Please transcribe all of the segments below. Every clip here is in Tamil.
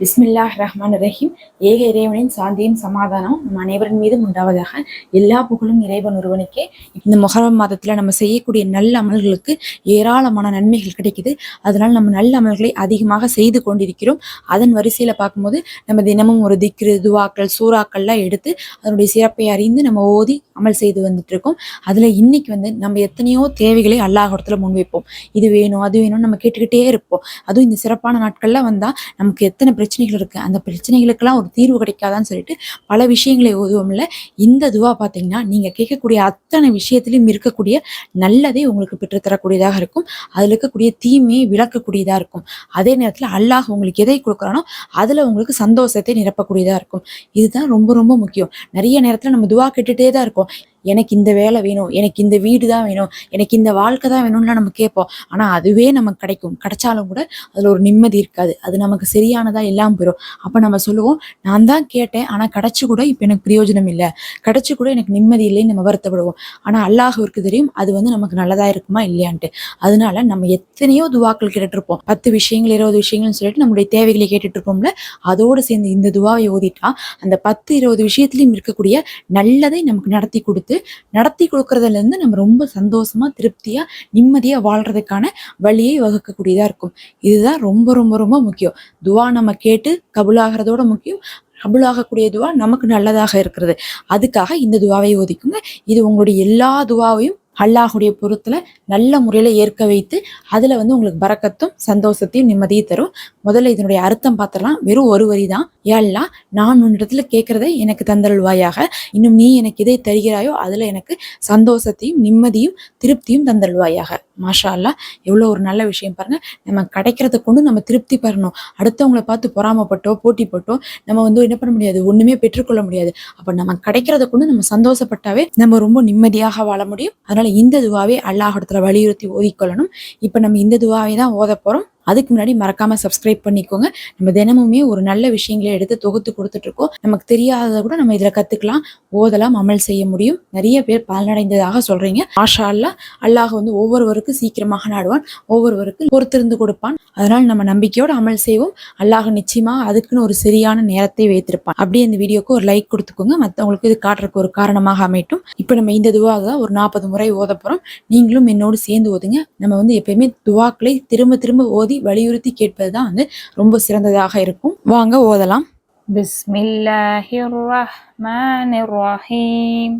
பிஸ்மில்லாஹ் ரஹ்மான் ரஹீம் ஏக இறைவனின் சாந்தியும் சமாதானம் நம் அனைவரின் மீதும் உண்டாவதாக எல்லா புகழும் இறைவன் ஒருவனுக்கே. இந்த மொஹரம் மாதத்தில் நம்ம செய்யக்கூடிய நல்ல அமல்களுக்கு ஏராளமான நன்மைகள் கிடைக்குது. அதனால் நம்ம நல்ல அமல்களை அதிகமாக செய்து கொண்டிருக்கிறோம். அதன் வரிசையில் பார்க்கும்போது நம்ம தினமும் ஒரு திக்ரு துவாக்கள் சூறாக்கள்லாம் எடுத்து அதனுடைய சிறப்பை அறிந்து நம்ம ஓதி அமல் செய்து வந்துட்டு இருக்கோம் அதில் இன்னைக்கு வந்து நம்ம எத்தனையோ தேவைகளை அல்லாஹிடத்துல முன்வைப்போம். இது வேணும் அது வேணும்னு நம்ம கேட்டுக்கிட்டே இருப்போம். அதுவும் இந்த சிறப்பான நாட்களில் வந்தால் நமக்கு எத்தனை பிரச்சனைகள் இருக்குது அந்த பிரச்சனைகளுக்கெல்லாம் ஒரு தீர்வு கிடைக்காதான்னு சொல்லிட்டு பல விஷயங்களை ஓதுவோம்ல. இந்த துவா பார்த்தீங்கன்னா நீங்கள் கேட்கக்கூடிய அத்தனை விஷயத்திலையும் இருக்கக்கூடிய நல்லதை உங்களுக்கு பெற்றுத்தரக்கூடியதாக இருக்கும். அதில் இருக்கக்கூடிய தீமையை விளக்கக்கூடியதாக இருக்கும். அதே நேரத்தில் அல்லாஹ் உங்களுக்கு எதை கொடுக்குறானோ அதில் உங்களுக்கு சந்தோஷத்தை நிரப்பக்கூடியதாக இருக்கும். இதுதான் ரொம்ப ரொம்ப முக்கியம். நிறைய நேரத்தில் நம்ம துவா கேட்டுகிட்டே தான் இருக்கோம். எனக்கு இந்த வேலை வேணும் எனக்கு இந்த வீடு தான் வேணும் எனக்கு இந்த வாழ்க்கை தான் வேணும்லாம் நம்ம கேட்போம். ஆனால் அதுவே நமக்கு கிடைக்கும். கிடைச்சாலும் கூட அதில் ஒரு நிம்மதி இருக்காது. அது நமக்கு சரியானதாக எல்லாம் போயிடும் அப்போ நம்ம சொல்லுவோம் நான் தான் கேட்டேன் ஆனால் கிடச்சி கூட இப்போ எனக்கு பிரயோஜனம் இல்லை. கிடச்சி கூட எனக்கு நிம்மதி இல்லைன்னு நம்ம வருத்தப்படுவோம். ஆனால் அல்லாஹ்விற்கு தெரியும் அது வந்து நமக்கு நல்லதாக இருக்குமா இல்லையான்ட்டு. அதனால நம்ம எத்தனையோ துவாக்கள் கேட்டுட்ருப்போம் பத்து விஷயங்கள் இருபது விஷயங்கள்னு சொல்லிட்டு நம்மளுடைய தேவைகளை கேட்டுட்ருப்போம்ல அதோடு சேர்ந்து இந்த துவாவை ஓதிட்டா அந்த பத்து இருபது விஷயத்துலையும் இருக்கக்கூடிய நல்லதை நமக்கு நடத்தி கொடுத்து நடத்தி கொடுக்கறதுலேருந்து நம்ம ரொம்ப சந்தோஷமா திருப்தியா நிம்மதியா வாழ்றதுக்கான வழியை வகுக்கக்கூடியதாக இருக்கும். இதுதான் ரொம்ப ரொம்ப ரொம்ப முக்கியம். துவா நம்ம கேட்டு கபுலாகிறதோட முக்கியம். கபுலாகக்கூடிய துவா நமக்கு நல்லதாக இருக்கிறது. அதுக்காக இந்த துவாவை ஒதுக்குங்க இது உங்களுடைய எல்லா துவாவையும் அல்லாஹுடைய பொருத்தில் நல்ல முறையில் ஏற்க வைத்து அதில் வந்து உங்களுக்கு பறக்கத்தும் சந்தோஷத்தையும் நிம்மதியும் தரும். முதல்ல இதனுடைய அர்த்தம் பார்த்தலாம் வெறும் ஒரு வரி தான். ஏல்லா நான் உன்னிடத்துல கேட்குறத எனக்கு தந்தருள்வாயாக. இன்னும் நீ எனக்கு இதை தருகிறாயோ அதில் எனக்கு சந்தோஷத்தையும் நிம்மதியும் திருப்தியும் தந்தருள்வாயாக. மாஷா அல்லா எவ்வளோ ஒரு நல்ல விஷயம் பாருங்கள் நம்ம கிடைக்கிறத கொண்டு நம்ம திருப்தி பெறணும். அடுத்தவங்கள பார்த்து பொறாமப்பட்டோ போட்டி போட்டோ நம்ம வந்து என்ன பண்ண முடியாது? ஒன்றுமே பெற்றுக்கொள்ள முடியாது. அப்போ நம்ம கிடைக்கிறத கொண்டு நம்ம சந்தோஷப்பட்டாவே நம்ம ரொம்ப நிம்மதியாக வாழ முடியும். அதனால் இந்த துவாவே அல்லாஹிடத்துல வலியுறுத்தி ஓதிக்கொள்ளணும். இப்போ நம்ம இந்த துவாவை தான் ஓத போகிறோம் அதுக்கு முன்னாடி மறக்காம சப்ஸ்கிரைப் பண்ணிக்கோங்க. நம்ம தினமுமே ஒரு நல்ல விஷயங்களை எடுத்து தொகுத்து கொடுத்துட்டு இருக்கோம் நமக்கு தெரியாததை கூட நம்ம இதுல கத்துக்கலாம். ஓதலாம் அமல் செய்ய முடியும். நிறைய பேர் பலனடைந்ததாக சொல்றீங்க. ஆஷா அல்லா அல்லாஹ் வந்து ஒவ்வொருவருக்கும் சீக்கிரமாக நாடுவான். ஒவ்வொருவருக்கும் பொறுத்திருந்து கொடுப்பான். அதனால நம்ம நம்பிக்கையோடு அமல் செய்வோம். அல்லாஹ் நிச்சயமா அதுக்குன்னு ஒரு சரியான நேரத்தை வைத்திருப்பான். அப்படியே இந்த வீடியோக்கு ஒரு லைக் கொடுத்துக்கோங்க. மற்றவங்களுக்கு இது காட்டுறதுக்கு ஒரு காரணமாக அமையட்டும். இப்போ நம்ம இந்த துவாக தான் ஒரு நாற்பது முறை ஓத போறோம். நீங்களும் என்னோடு சேர்ந்து ஓதுங்க. நம்ம வந்து எப்பயுமே துவாக்களை திரும்ப திரும்ப ஓதி வலியுறுத்தி கேட்பது தான் வந்து ரொம்ப சிறந்ததாக இருக்கும் வாங்க ஓதலாம் பிஸ்மில்லாஹிர் ரஹ்மானிர் ரஹீம்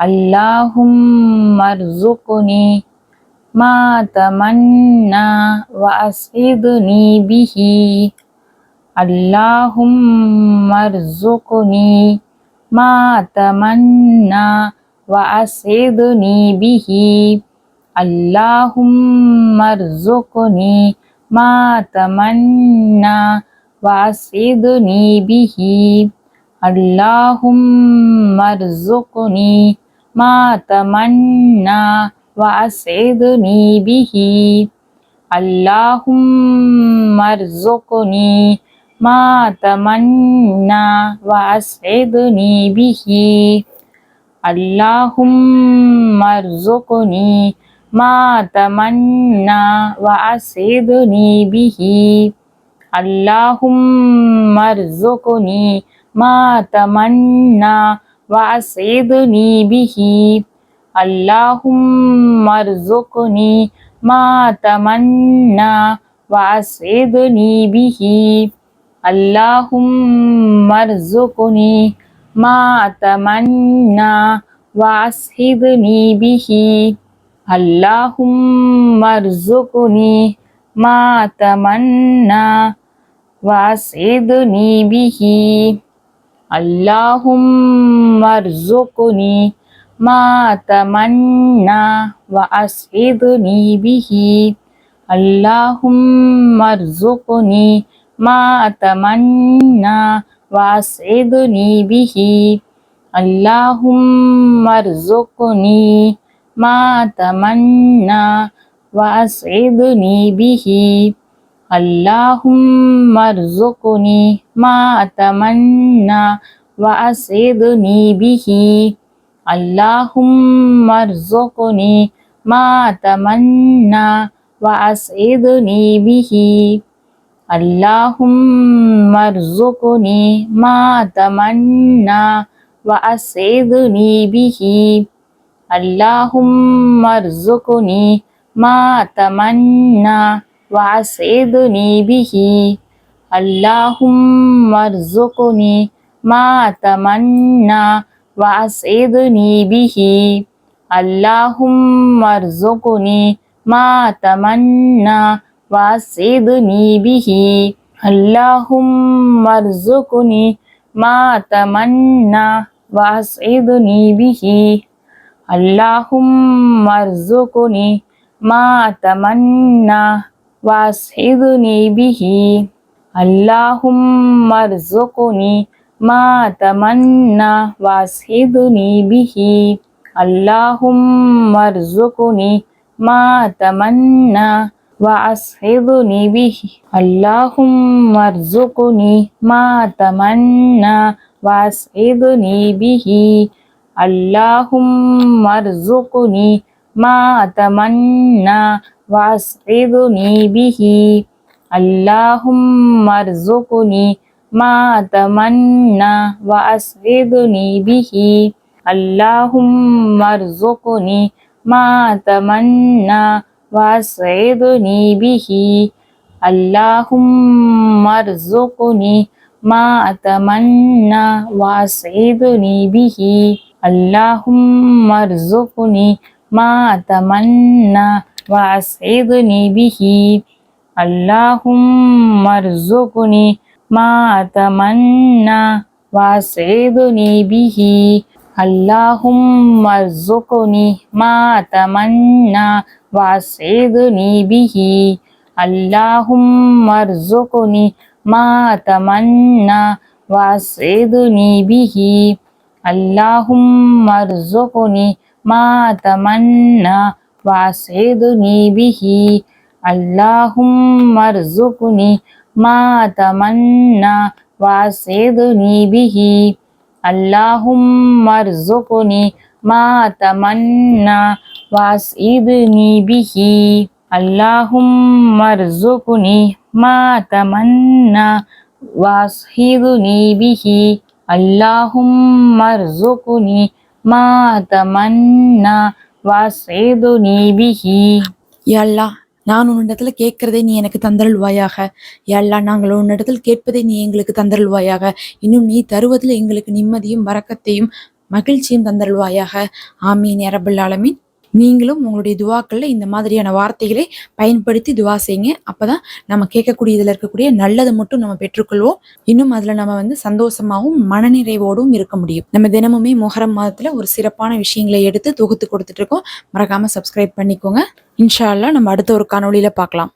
اللهم ارزقني ما تمنى وأسعدني به اللهم ارزقني ما تمنى وأسعدني به اللهم ارزقني ما تمنى وأسعدني به اللهم ارزقني ما تمنى وأسعدني به اللهم ارزقني ما تمنى وأسعدني به اللهم ارزقني ما تمنى وأسعدني به اللهم ارزقني ما تمنى وأسعدني به اللهم ارزقني ما تمنى وأسعدني به اللهم ارزقني ما تمنى وأسعدني به আল্লাহুম্মা রজুকনি মা তামান্না ওয়াসিদনি বিহি। আল্লাহুম্মা রজুকনি মা তামান্না ওয়াসিদনি বিহি। আল্লাহুম্মা রজুকনি মা তামান্না ওয়াসিদনি বিহি। আল্লাহুম্মা রজুকনি ما تمنى وأسعدني به اللهم ارزقني ما تمنى وأسعدني به اللهم ارزقني ما تمنى وأسعدني به اللهم ارزقني ما أتمنى وأسعدني به اللهم ارزقني ما أتمنى وأسعدني به اللهم ارزقني ما أتمنى وأسعدني به اللهم ارزقني ما أتمنى وأسعدني به اللهم ارزقني ما أتمنى وأسعدني به اللهم ارزقني ما أتمنى وأسعدني به اللهم ارزقني ما أتمنى وأسعدني به اللهم ارزقني ما أتمنى وأسعدني به اللهم ارزقني ما أتمنى وأسعدني به اللهم ارزقني ما أتمنى وأسعدني به اللهم ارزقني ما أتمنى وأسعدني به اللهم ارزقني ما أتمنى وأسعدني به اللهم ارزقني ما أتمنى وأسعدني به اللهم ارزقني ما أتمنى وأسعدني به اللهم ارزقني ما أتمنى وأسعدني به اللهم ارزقني ما أتمنى وأسعدني به اللهم ارزقني ما أتمنى وأسعدني به அல்லாஹும் மர்சுகுனி மா தமன்னா வாசிதுனி பிஹி. அல்லாஹும் மர்சுகுனி மா தமன்னா வாசிதுனி பிஹி. அல்லாஹும் மர்சுகுனி மா தமன்னா வாசிதுனி பிஹி. அல்லாஹும் மர்சுகுனி மா தமன்னா வாசிதுனி பிஹி. اللهم ارزقني ما أتمنى وأسعدني به யா அல்லாஹ் நான் உன்னிடத்துல கேட்கிறதை நீ எனக்கு தந்தருள்வாயாக யா அல்லாஹ் நாங்கள் உன்னிடத்தில் கேட்பதை நீ எங்களுக்கு தந்தருள்வாயாக இன்னும் நீ தருவதில் எங்களுக்கு நிம்மதியும் வரக்கத்தையும் மகிழ்ச்சியும் தந்தருள்வாயாக ஆமீன் யா ரப்பல் ஆலமீன் நீங்களும் உங்களுடைய துவாக்களில் இந்த மாதிரியான வார்த்தைகளை பயன்படுத்தி துவா செய்யுங்க. அப்போதான் நம்ம கேட்கக்கூடிய இதுல இருக்கக்கூடிய நல்லது மட்டும் நம்ம பெற்றுக்கொள்வோம். இன்னும் அதில் நம்ம வந்து சந்தோஷமாவும் மனநிறைவோடும் இருக்க முடியும். நம்ம தினமுமே மொஹரம் மாதத்தில் ஒரு சிறப்பான விஷயங்களை எடுத்து தொகுத்து கொடுத்துட்டு இருக்கோம். மறக்காம சப்ஸ்கிரைப் பண்ணிக்கோங்க. இன்ஷா நம்ம அடுத்த ஒரு காணொலியில் பார்க்கலாம்.